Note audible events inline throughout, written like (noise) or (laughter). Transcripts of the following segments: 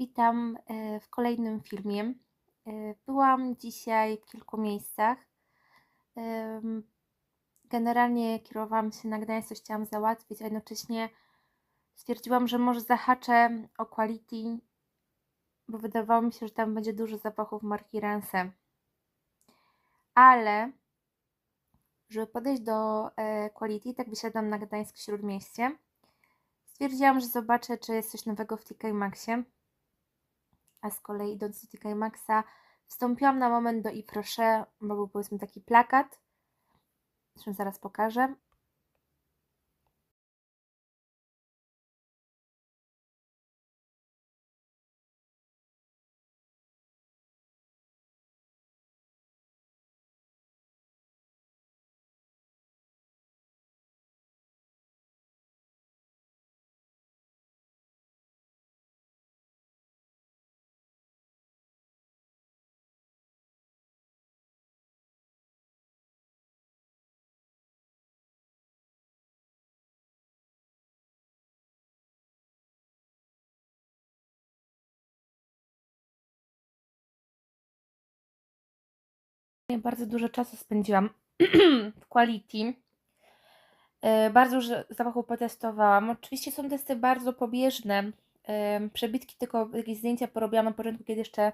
Witam e, w kolejnym filmie. E, Byłam dzisiaj w kilku miejscach. Generalnie kierowałam się na Gdańsk, coś chciałam załatwić, a jednocześnie stwierdziłam, że może zahaczę o Quality, bo wydawało mi się, że tam będzie dużo zapachów marki Rense. Ale, żeby podejść do e, Quality, tak wysiadam na Gdańsk Śródmieście. Stwierdziłam, że zobaczę, czy jest coś nowego w TK Maxie. A z kolei idąc do TK Maxa, wstąpiłam na moment do i proszę, bo był powiedzmy taki plakat. Zresztą zaraz pokażę. Bardzo dużo czasu spędziłam (clears throat) w Quality. E, Bardzo dużo zapachów potestowałam. Oczywiście są testy bardzo pobieżne. E, Przebitki tylko jakieś zdjęcia porobiłam na początku, kiedy jeszcze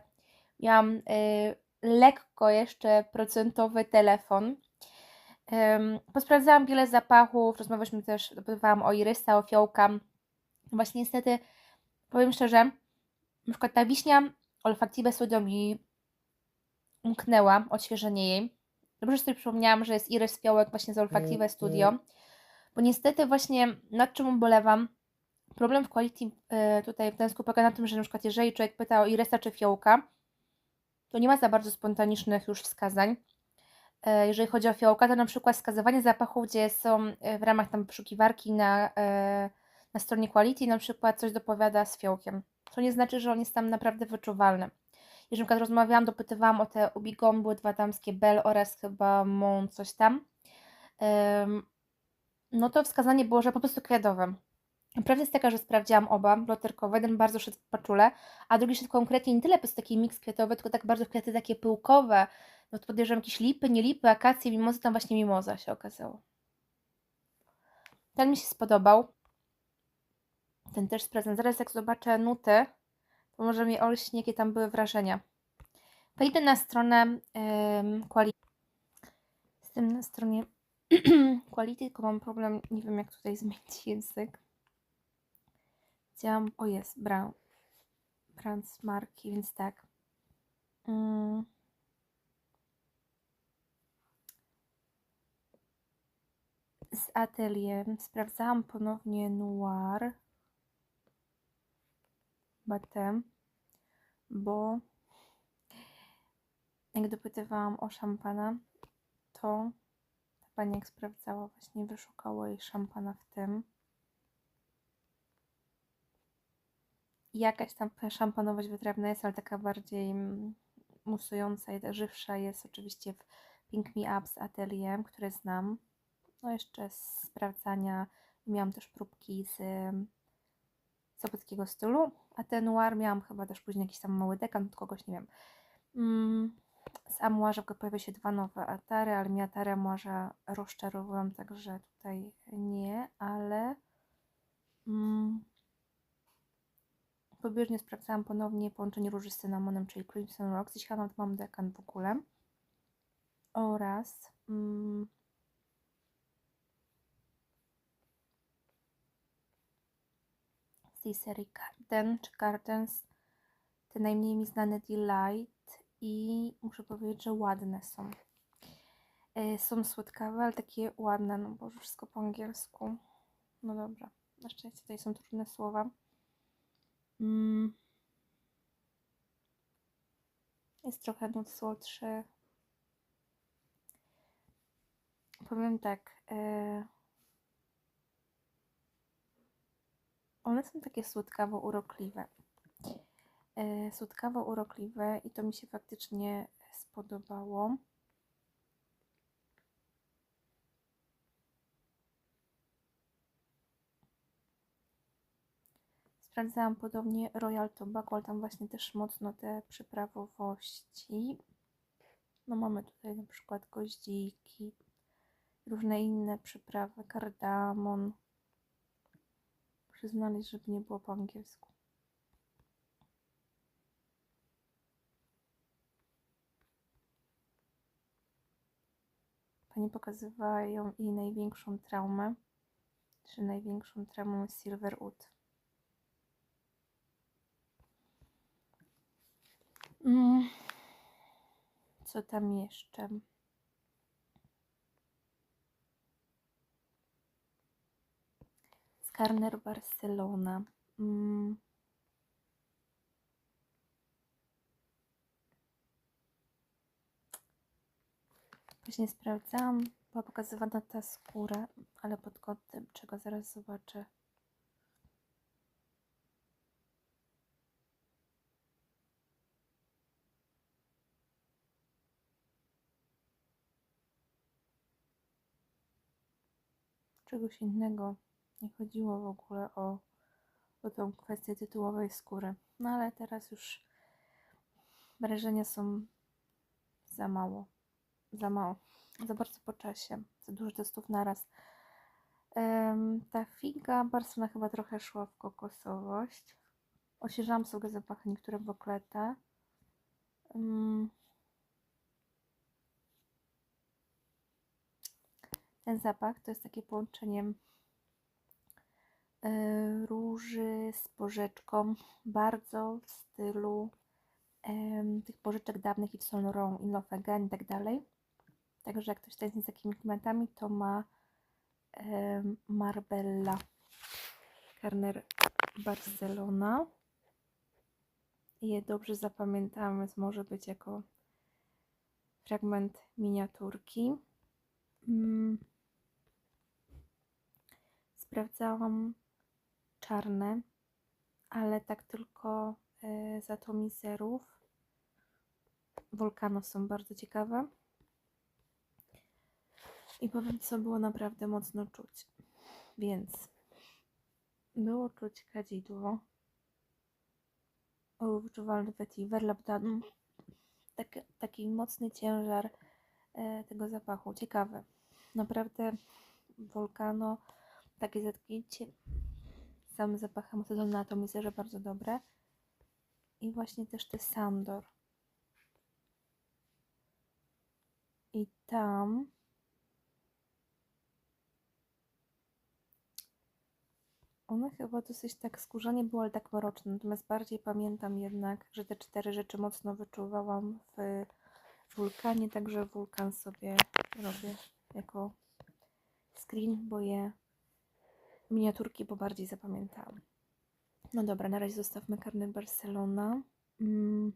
miałam e, lekko jeszcze procentowy telefon. Posprawdzałam wiele zapachów, rozmawialiśmy też, dopytywałam o irysa, o fiołka. Właśnie niestety, powiem szczerze, na przykład ta wiśnia Olfactive Studio mi umknęła, odświeżenie jej. Dobrze że sobie przypomniałam, że jest Iris Fiołek właśnie z Olfactive Mm, Studio, bo niestety właśnie nad czym ubolewam, problem w quality y, tutaj w Gdańsku polega na tym, że na przykład jeżeli człowiek pyta o Irisa czy Fiołka, to nie ma za bardzo spontanicznych już wskazań. E, Jeżeli chodzi o fiołka, to na przykład wskazywanie zapachów, gdzie są e, w ramach tam wyszukiwarki na, na stronie Quality, na przykład coś dopowiada z fiołkiem. To nie znaczy, że on jest tam naprawdę wyczuwalny. Jeżeli na przykład rozmawiałam, dopytywałam o te Ubigom, były dwa damskie, Bell oraz chyba Mon coś tam, em, no to wskazanie było, że po prostu kwiatowe. Prawda jest taka, że sprawdziłam oba loterkowe. Jeden bardzo szedł w paczule, a drugi szedł konkretnie nie tyle po prostu taki miks kwiatowy, tylko tak bardzo kwiaty takie pyłkowe. No to podejrzewam jakieś lipy, nie lipy, akacje, mimozy, tam właśnie mimoza się okazało. Ten mi się spodobał. Ten też sprawdzam. Zaraz jak zobaczę nuty, może mi olśnie, jakie tam były wrażenia. Wejdę na stronę um, Quality. Jestem na stronie (clears throat) Quality, tylko mam problem, nie wiem jak tutaj (laughs) zmienić język. Chciałam, o jest, Brown. Brand marki, więc tak. Mm. Z ateliem sprawdzałam ponownie Noir Bo jak dopytywałam o szampana, to ta pani jak sprawdzała, właśnie wyszukało jej szampana w tym. Jakaś tam szampanowość wytrawna jest, ale taka bardziej musująca i żywsza jest oczywiście w Pink Me Up z Atelier, które znam. No jeszcze z sprawdzania miałam też próbki z sobockiego stylu, a ten noir miałam chyba też później jakiś tam mały dekan od kogoś, nie wiem. Mm, z Amuarza pojawiły się dwa nowe atary, ale mi atary Amuarza rozczarowałam, także tutaj nie, ale mm, pobieżnie sprawdzałam ponownie połączenie róży z cynamonem, czyli Crimson Rocks, jeśli chyba mam dekan w ogóle. Oraz mm, tej serii Garden czy Gardens te najmniej mi znane Delight i muszę powiedzieć, że ładne są. E, Są słodkawe, ale takie ładne, no bo wszystko po angielsku. No dobra, na szczęście tutaj są trudne słowa. Mm. Jest trochę nut słodszy. Powiem tak. E... One są takie słodkawo urokliwe. E, słodkawo urokliwe i to mi się faktycznie spodobało. Sprawdzałam podobnie Royal Tobacco, ale tam właśnie też mocno te przyprawowości. No mamy tutaj na przykład goździki, różne inne przyprawy, kardamon. Muszę znaleźć, żeby nie było po angielsku. Pani pokazywała ją jej największą traumę, czy największą traumą Silverwood. Mm. Co tam jeszcze? Skarner Barcelona. Mm. Właśnie sprawdzałam, była pokazywana ta skóra, ale pod kątem czego zaraz zobaczę. Czegoś innego. Nie chodziło w ogóle o, o tą kwestię tytułowej skóry. No ale teraz już wrażenia są za mało. Za mało. Za bardzo po czasie. Za dużo testów naraz. Um, ta figa Barsona chyba trochę szła w kokosowość. Osieżałam sobie zapachy niektóre woklete. Um, ten zapach to jest takie połączenie róży z porzeczką, bardzo w stylu tych porzeczek dawnych Saint Laurent, In Love Again i tak dalej. Także jak ktoś tęskni z takimi klimatami, to ma Marbella Carner Barcelona. I je dobrze zapamiętałam, więc może być jako fragment miniaturki. Mm. Sprawdzałam czarne, ale tak tylko y, z atomizerów. Wulkano są bardzo ciekawe. I powiem, co było naprawdę mocno czuć. Więc było czuć kadzidło. Wyczuwalny vetiver, labdanum. Tak, taki mocny ciężar e, tego zapachu. Ciekawy. Naprawdę Volcano, takie zetknięcie samym zapachem aceton na atomizerze bardzo dobre. I właśnie też te Sandor. I tam one chyba dosyć tak skórzanie były, ale tak mroczne. Natomiast bardziej pamiętam jednak, że te cztery rzeczy mocno wyczuwałam w wulkanie, także wulkan sobie robię jako screen, bo je miniaturki, bo bardziej zapamiętałam. No dobra, na razie zostawmy karny Barcelona. Mm.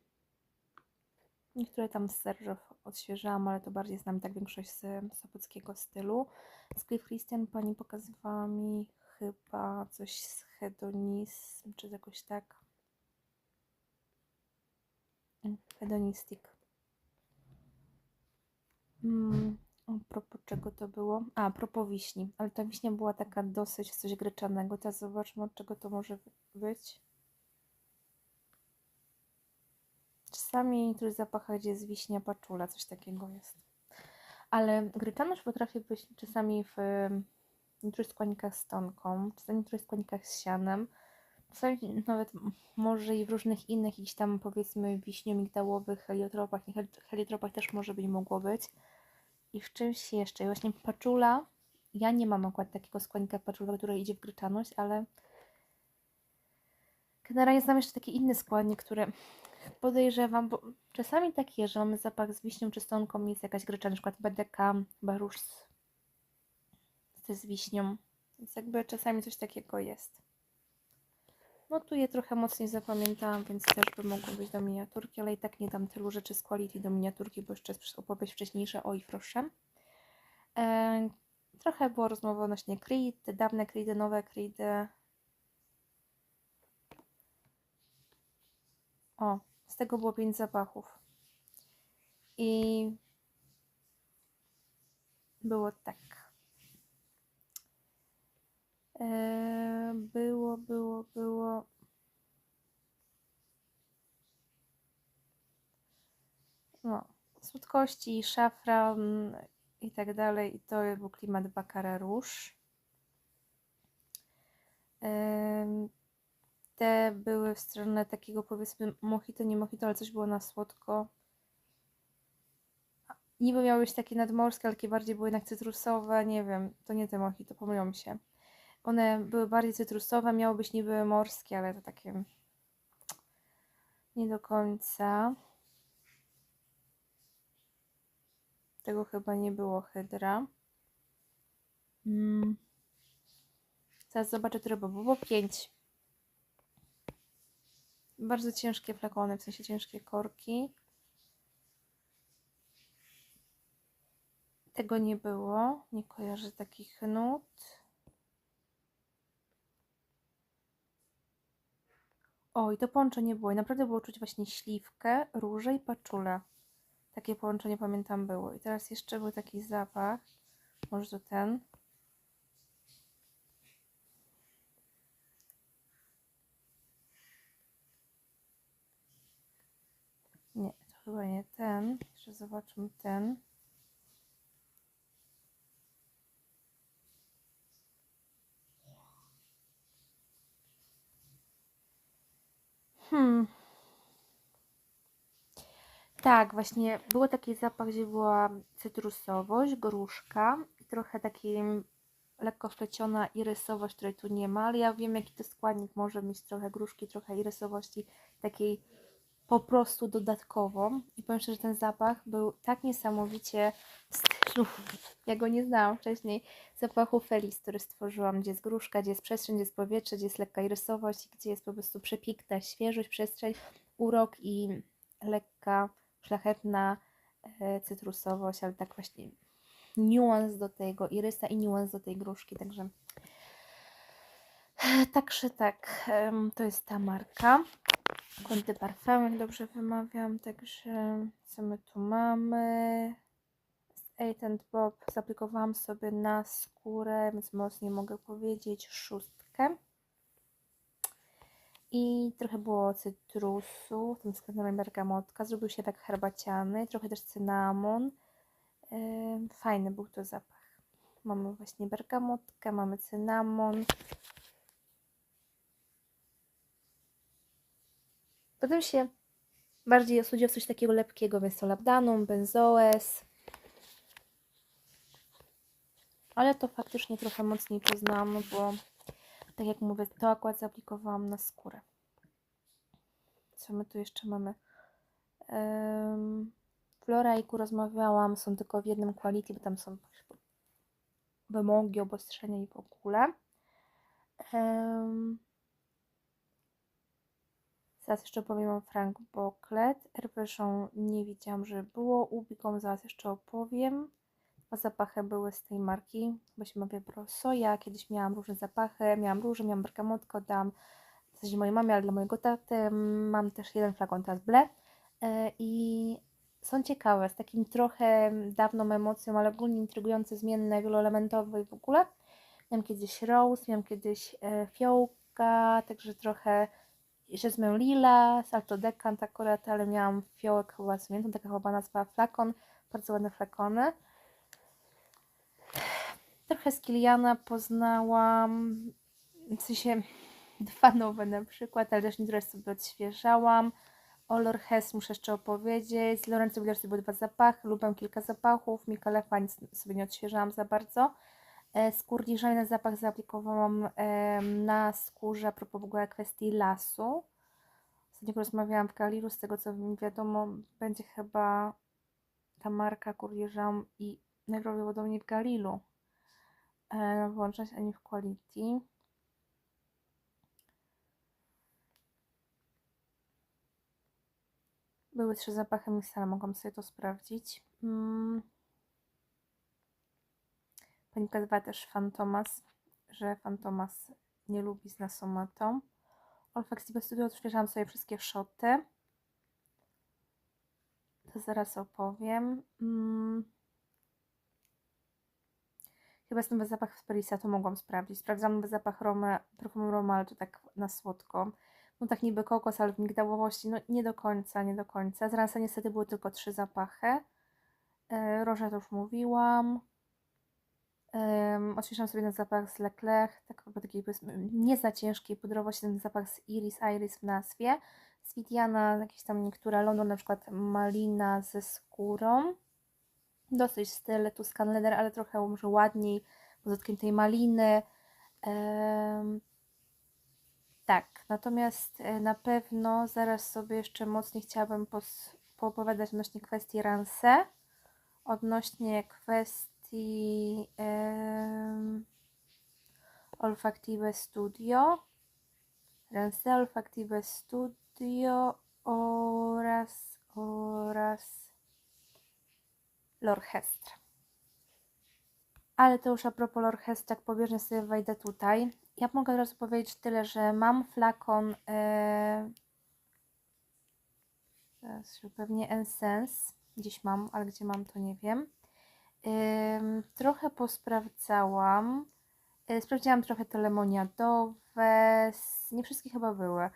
Niektóre tam z Serżów odświeżałam, ale to bardziej znam tak większość z sopockiego stylu. Z Cliff Christian pani pokazywała mi chyba coś z hedonizm, czy jakoś tak. Hedonistic. Mm, a propos czego to było? A, a propos wiśni. Ale ta wiśnia była taka dosyć coś gryczanego. Teraz zobaczmy od czego to może być. Czasami w niektórych zapachach, gdzie jest wiśnia, paczula, coś takiego jest. Ale gryczaność potrafi być czasami w niektórych składnikach z tonką, czasami w niektórych składnikach z sianem, czasami nawet może i w różnych innych jakichś tam powiedzmy wiśnio-migdałowych heliotropach, nie, heliotropach też może być, mogło być. I w czymś jeszcze, I właśnie paczula, ja nie mam akurat takiego składnika paczula, który idzie w gryczaność, ale generalnie znam jeszcze taki inny składnik, który podejrzewam, bo czasami tak jest, że mamy zapach z wiśnią czy stonką, jest jakaś grycza, na przykład BDK, barusz z wiśnią, więc jakby czasami coś takiego jest. No tu je trochę mocniej zapamiętałam, więc też by mogło być do miniaturki, ale i tak nie dam tylu rzeczy z quality do miniaturki, bo jeszcze jest opowieść wcześniejsza o Ifrosze. E, trochę było rozmowy odnośnie Creed, te dawne Creedy, nowe Creedy. O, z tego było pięć zapachów. I było tak. E, było, było, było. No, słodkości, szafran mm, i tak dalej. I to był klimat Baccara Rouge. Te były w stronę takiego powiedzmy mojito, nie mojito, ale coś było na słodko. Niby miały być takie nadmorskie, ale takie bardziej były jednak cytrusowe, nie wiem, to nie te mojito, pomyliłam się. One były bardziej cytrusowe, miały być niby morskie, ale to takie nie do końca. Tego chyba nie było hydra. Mm. Zaraz zobaczę, które było. Było pięć. Bardzo ciężkie flakony, w sensie ciężkie korki. Tego nie było. Nie kojarzę takich nut. O, i to połączenie było. I naprawdę było czuć właśnie śliwkę, różę i paczulę. Takie połączenie pamiętam było. I teraz jeszcze był taki zapach. Może to ten. Nie, to chyba nie ten. Jeszcze zobaczmy ten. Hmm. Tak, właśnie był taki zapach, gdzie była cytrusowość, gruszka trochę taki lekko wpleciona irysowość, której tu nie ma, ale ja wiem, jaki to składnik może mieć trochę gruszki, trochę irysowości, takiej po prostu dodatkową. I powiem szczerze, że ten zapach był tak niesamowicie w stylu, ja go nie znałam wcześniej, zapachu Felis, który stworzyłam, gdzie jest gruszka, gdzie jest przestrzeń, gdzie jest powietrze, gdzie jest lekka irysowość, gdzie jest po prostu przepiękna świeżość, przestrzeń, urok i lekka, szlachetna e, cytrusowość, ale tak właśnie niuans do tego irysa i niuans do tej gruszki, także Także tak, to jest ta marka. Conte Parfum, dobrze wymawiam. Także co my tu mamy? Eight Bob zaplikowałam sobie na skórę, więc mocniej mogę powiedzieć szóstkę. I trochę było cytrusu, tym względem bergamotka. Zrobił się tak herbaciany, trochę też cynamon. Fajny był to zapach. Mamy właśnie bergamotkę, mamy cynamon. Potem się bardziej osudził coś takiego lepkiego, więc to labdanum, benzoes. Ale to faktycznie trochę mocniej poznałam, no bo tak jak mówię, to akurat zaaplikowałam na skórę. Co my tu jeszcze mamy? Um, Flora i rozmawiałam, są tylko w jednym quality, bo tam są wymogi, obostrzenia i w ogóle. Um, Zaraz jeszcze powiem Frank Boklet. Herpeszą nie widziałam, że było. Ubiką zaraz jeszcze opowiem. Dwa zapachy były z tej marki, bo się mówię Broso. Ja kiedyś miałam różne zapachy. Miałam róże, miałam bergamotkę, dam w zasadzie mojej mamie, ale dla mojego taty. Mam też jeden flakon teraz ble. Yy, I są ciekawe, z takim trochę dawną emocją, ale ogólnie intrygujące, zmienne, wieloelementowe i w ogóle. Miałam kiedyś rose, miałam kiedyś e, fiołka, także trochę Jasmine Lila, Salto Decant akurat, ale miałam fiołek chyba, pamiętam, taka chyba nazwa flakon, bardzo ładne flakony. Trochę z Kiliana poznałam, w sensie (laughs) dwa nowe na przykład, ale też niektóre sobie odświeżałam. O Lorhes muszę jeszcze opowiedzieć. Z Lorenzo Willersu były dwa zapachy, lubię kilka zapachów. Mikalefa nic sobie nie odświeżałam za bardzo. E, Skórniżany zapach zaaplikowałam na skórze a propos w ogóle kwestii lasu. Ostatnio rozmawiałam w Galilu, z tego co mi wiadomo, będzie chyba ta marka Kurjeżam i najprawdopodobniej w Galilu. E, Na wyłączność, a nie w Quality. Były trzy zapachy Mistela, mogłam sobie to sprawdzić. Mm. Pani pokazywała też Fantomas, że Fantomas nie lubi z nasomatą. Olfactive Studio odświeżałam sobie wszystkie szoty. To zaraz opowiem. Mm. Chyba jest nowy zapach Sperisa, to mogłam sprawdzić. Sprawdzam nowy zapach Rome, perfum Roma, ale to tak na słodko. no tak niby kokos, ale w migdałowości, no nie do końca, nie do końca. Z Ransa niestety były tylko trzy zapachy. E, Róża to już mówiłam. Um, sobie ten zapach z Leclerc, tak jakby taki powiedzmy nie za ciężki, pudrowości, ten zapach z Iris Iris w nazwie. Z Vidiana jakieś tam niektóre London, na przykład malina ze skórą. Dosyć styl Tuscan Leather, ale trochę może ładniej, pod dodatkiem tej maliny. Tak, natomiast e, na pewno zaraz sobie jeszcze mocniej chciałabym poopowiadać odnośnie kwestii Ranse, odnośnie kwestii em, Olfactive Studio, Ranse Olfactive Studio oraz, oraz L'Orchestre. Ale to już a propos L'Orchestre, jak pobieżnie sobie wejdę tutaj. Ja mogę od razu powiedzieć tyle, że mam flakon e, się pewnie Essence. Gdzieś mam, ale gdzie mam to nie wiem. Ym, trochę posprawdzałam. E, Sprawdziłam trochę te lemoniadowe. Nie wszystkie chyba były.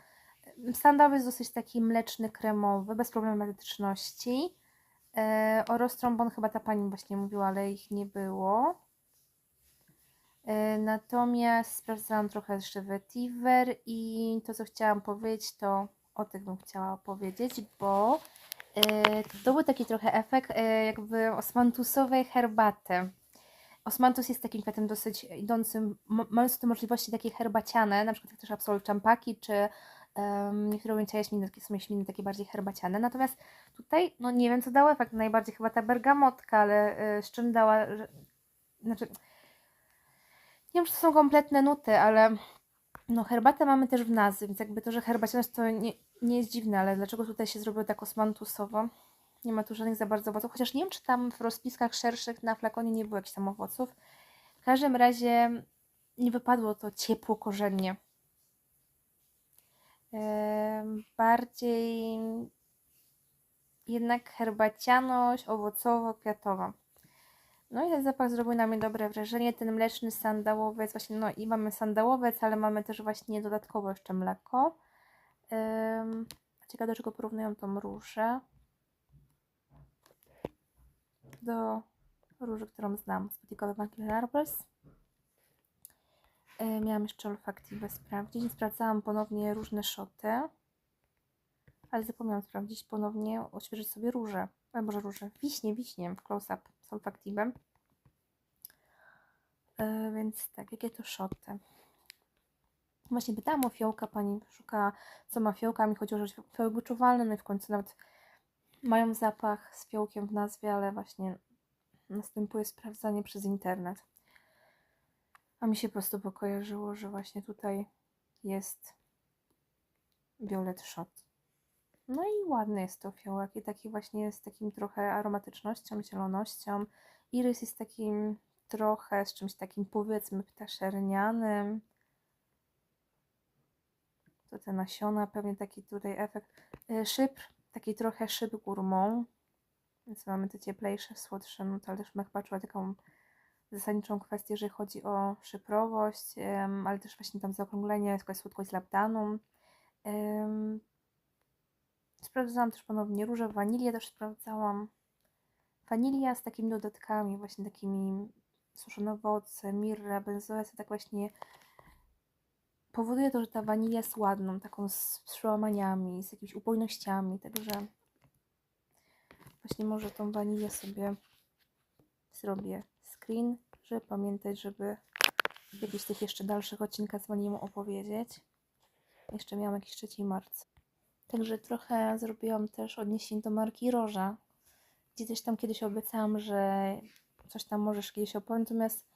Standardowy jest dosyć taki mleczny, kremowy, bez problematyczności. E, o roztrąbon chyba ta pani właśnie mówiła, ale ich nie było. E, Natomiast sprawdzałam trochę jeszcze vetiver i to, co chciałam powiedzieć, to o tych bym chciała opowiedzieć, bo e, to był taki trochę efekt e, jakby osmantusowej herbaty. Osmantus jest takim kwiatem dosyć idącym, ma- mając te możliwości takie herbaciane, na przykład też absolut czampaki, czy um, niektóre ujęcia jaśminy, są jaśminy takie bardziej herbaciane. Natomiast tutaj, no nie wiem co dał efekt, najbardziej chyba ta bergamotka, ale e, z czym dała, że, znaczy nie wiem, czy to są kompletne nuty, ale no herbatę mamy też w nazwie, więc jakby to, że herbaciana to nie, nie jest dziwne, ale dlaczego tutaj się zrobiło tak osmantusowo? Nie ma tu żadnych za bardzo owoców, chociaż nie wiem, czy tam w rozpiskach szerszych na flakonie nie było jakichś tam owoców. W każdym razie nie wypadło to ciepło korzennie. Bardziej jednak herbacianość owocowo-kwiatowa. No i ten zapach zrobił na mnie dobre wrażenie. Ten mleczny sandałowiec, właśnie, no i mamy sandałowiec, ale mamy też właśnie dodatkowo jeszcze mleko. Ciekawe, do czego porównują tą różę. Do róży, którą znam, z Boutique'owy Vanilla Marbles. Yy, miałam jeszcze olfaktivę sprawdzić. Sprawdzałam ponownie różne szoty. Ale zapomniałam sprawdzić ponownie, odświeżyć sobie róże. A może róże, wiśnie, wiśnie w close-up z olfaktivem. Yy, więc tak, jakie to szoty? Właśnie pytałam o fiołka, pani szuka, co ma fiołka, mi chodziło, że fiołek wyczuwalny, no i w końcu nawet mają zapach z fiołkiem w nazwie, ale właśnie następuje sprawdzanie przez internet. A mi się po prostu pokojarzyło, że właśnie tutaj jest Violet Shot. No i ładny jest to fiołek i taki właśnie z takim trochę aromatycznością, zielonością. Irys jest takim trochę z czymś takim powiedzmy ptaszernianym. To te nasiona, pewnie taki tutaj efekt. Y, Szypr, taki trochę szyb górmą. Więc mamy te cieplejsze, słodsze, no to ale też czuła taką zasadniczą kwestię, jeżeli chodzi o szyprowość, em, ale też właśnie tam zaokrąglenie, słodkość labdanum. Sprawdzałam też ponownie róże, wanilię też sprawdzałam. Wanilia z takimi dodatkami, właśnie takimi suszone owoce, mirra, benzoesy, tak właśnie powoduje to, że ta wanilia jest ładną, taką z przełamaniami, z jakimiś upojnościami, także właśnie może tą wanilię sobie zrobię screen, żeby pamiętać, żeby w jakichś tych jeszcze dalszych odcinkach z wanilią opowiedzieć. Jeszcze miałam jakiś 3 marca. Także trochę zrobiłam też odniesień do marki Roża, gdzie też tam kiedyś obiecałam, że coś tam możesz kiedyś opowiem, natomiast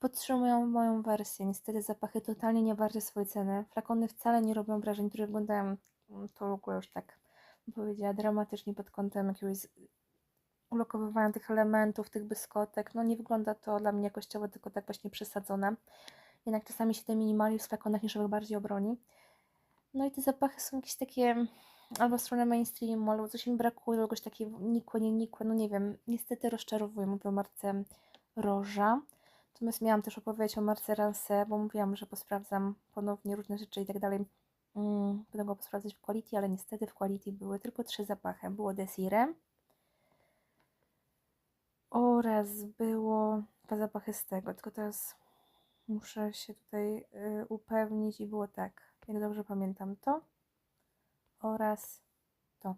podtrzymują moją wersję. Niestety zapachy totalnie nie warte swojej ceny. Flakony wcale nie robią wrażeń, które wyglądają mm, to w ogóle już tak, bym powiedziała, dramatycznie pod kątem jakiegoś ulokowywania tych elementów, tych byskotek. No nie wygląda to dla mnie jakościowo, tylko tak właśnie przesadzone. Jednak czasami się ten minimalizm w flakonach niszowych bardziej obroni. No i te zapachy są jakieś takie albo w stronę mainstreamu, albo coś mi brakuje, albo jakieś takie nikłe, nie nikłe, no nie wiem. Niestety rozczarowuję, mówię o marce Roża. Natomiast miałam też opowiedzieć o marce Ranse, bo mówiłam, że posprawdzam ponownie różne rzeczy i tak dalej. Mm, Będę go sprawdzać w quality, ale niestety w quality były tylko trzy zapachy. Było Desire oraz było dwa zapachy z tego, tylko teraz muszę się tutaj y, upewnić i było tak, jak dobrze pamiętam to oraz to.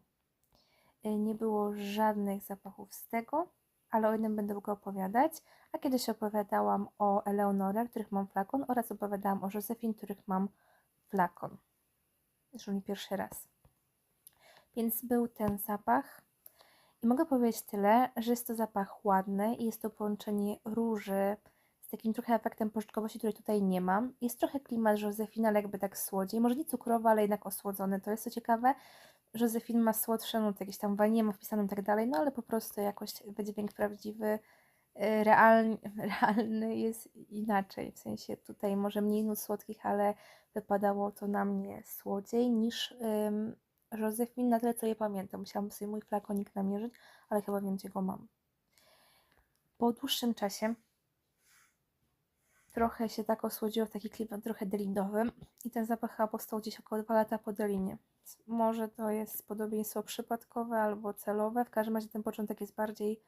Y, Nie było żadnych zapachów z tego, ale o jednym będę mogła opowiadać. A kiedyś opowiadałam o Eleonorze, których mam flakon, oraz opowiadałam o Josephine, których mam flakon. Zresztą nie pierwszy raz. Więc był ten zapach. I mogę powiedzieć tyle, że jest to zapach ładny i jest to połączenie róży z takim trochę efektem pożyczkowości, której tutaj nie mam. Jest trochę klimat Josephine, ale jakby tak słodziej. Może nie cukrowy, ale jednak osłodzony. To jest co ciekawe. Josephine ma słodsze nuty, jakieś tam wanilie ma wpisane i tak dalej, no ale po prostu jakoś wydźwięk prawdziwy, y, realny, (laughs) realny jest inaczej. W sensie tutaj może mniej nut słodkich, ale wypadało to na mnie słodziej niż Josephine, na tyle co je pamiętam. Musiałam sobie mój flakonik namierzyć, ale chyba wiem, gdzie go mam. Po dłuższym czasie trochę się tak osłodziło w taki klimat trochę delindowy i ten zapach chyba powstał gdzieś około 2 lata po delinie. Może to jest podobieństwo przypadkowe albo celowe, w każdym razie ten początek jest bardziej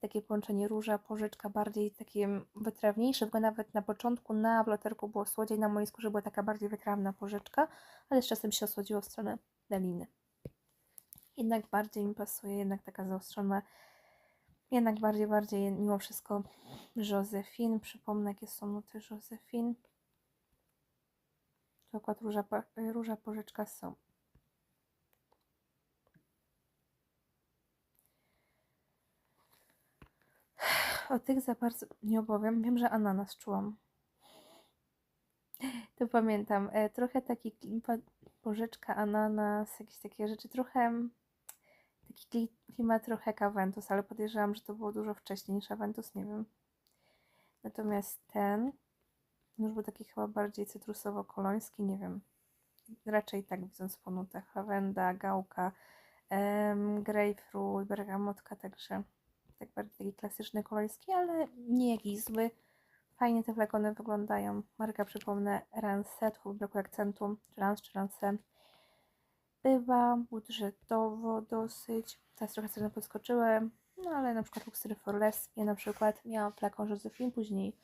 takie połączenie róża, pożyczka, bardziej takie wytrawniejsze, bo nawet na początku na bloterku było słodziej, na mojej skórze była taka bardziej wytrawna pożyczka, ale z czasem się osłodziło w stronę Jednak bardziej mi pasuje, jednak taka zaostrzona, jednak bardziej, bardziej mimo wszystko Josephine. Przypomnę, jakie są nuty Josephine. Akurat róża, róża pożyczka są. O tych za bardzo nie opowiem. Wiem, że ananas czułam. To pamiętam. E, trochę taki porzeczka, ananas, jakieś takie rzeczy. Trochę taki kli- klimat trochę jak Aventus, ale podejrzewam, że to było dużo wcześniej niż Aventus, nie wiem. Natomiast ten już był taki chyba bardziej cytrusowo-koloński, nie wiem. Raczej tak widząc po nutach. Lawenda, gałka, em, grapefruit, bergamotka, także tak bardziej taki klasyczny koloński, ale nie jakiś zły. Fajnie te flakony wyglądają. Marka przypomnę Rancet, w braku akcentu, czy Rance, czy Rance. Bywa budżetowo dosyć. Teraz trochę ceny podskoczyły, no ale na przykład Luxury for Less. Ja na przykład miałam flakon Josephine, później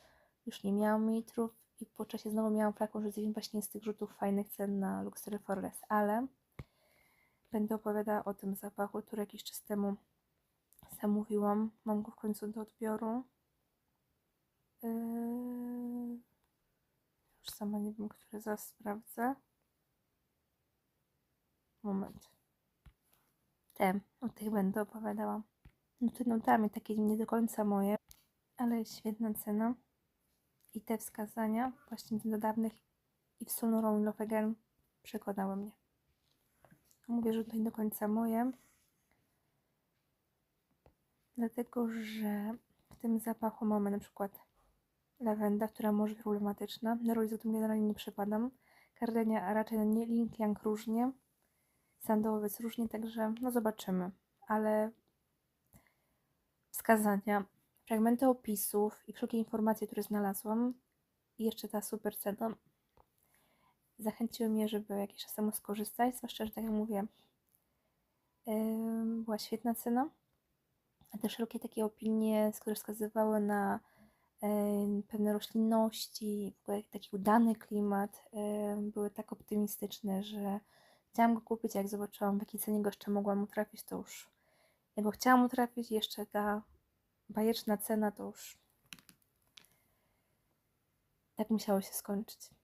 już nie miałam litrów i po czasie znowu miałam flakon Josephine właśnie z tych rzutów fajnych cen na Luxury for Less, ale będę opowiadała o tym zapachu, który jakiś czas temu zamówiłam. Mam go w końcu do odbioru. Yy... Już sama nie wiem, który zaraz sprawdzę. Moment. Te, o tych będę opowiadała. No te nutami takie nie do końca moje, ale świetna cena. I te wskazania, właśnie do dawnych i w Sonurą i Love Again przekonały mnie. Mówię, że to nie do końca moje, dlatego że w tym zapachu mamy na przykład lawenda, która może być problematyczna. Na rolizotym generalnie nie przepadam. Gardenia a raczej nie Link Yang różnie. Sandałowiec różnie, także no zobaczymy. Ale wskazania, fragmenty opisów i wszelkie informacje, które znalazłam i jeszcze ta super cena zachęciły mnie, żeby jakiś czas temu skorzystać, zwłaszcza, że tak jak mówię, była świetna cena, a te wszelkie takie opinie, które wskazywały na pewne roślinności, w ogóle taki udany klimat, były tak optymistyczne, że chciałam go kupić, jak zobaczyłam w jakiej cenie go jeszcze mogłam utrafić, to już jak go chciałam utrafić, jeszcze ta bajeczna cena, to już tak musiało się skończyć.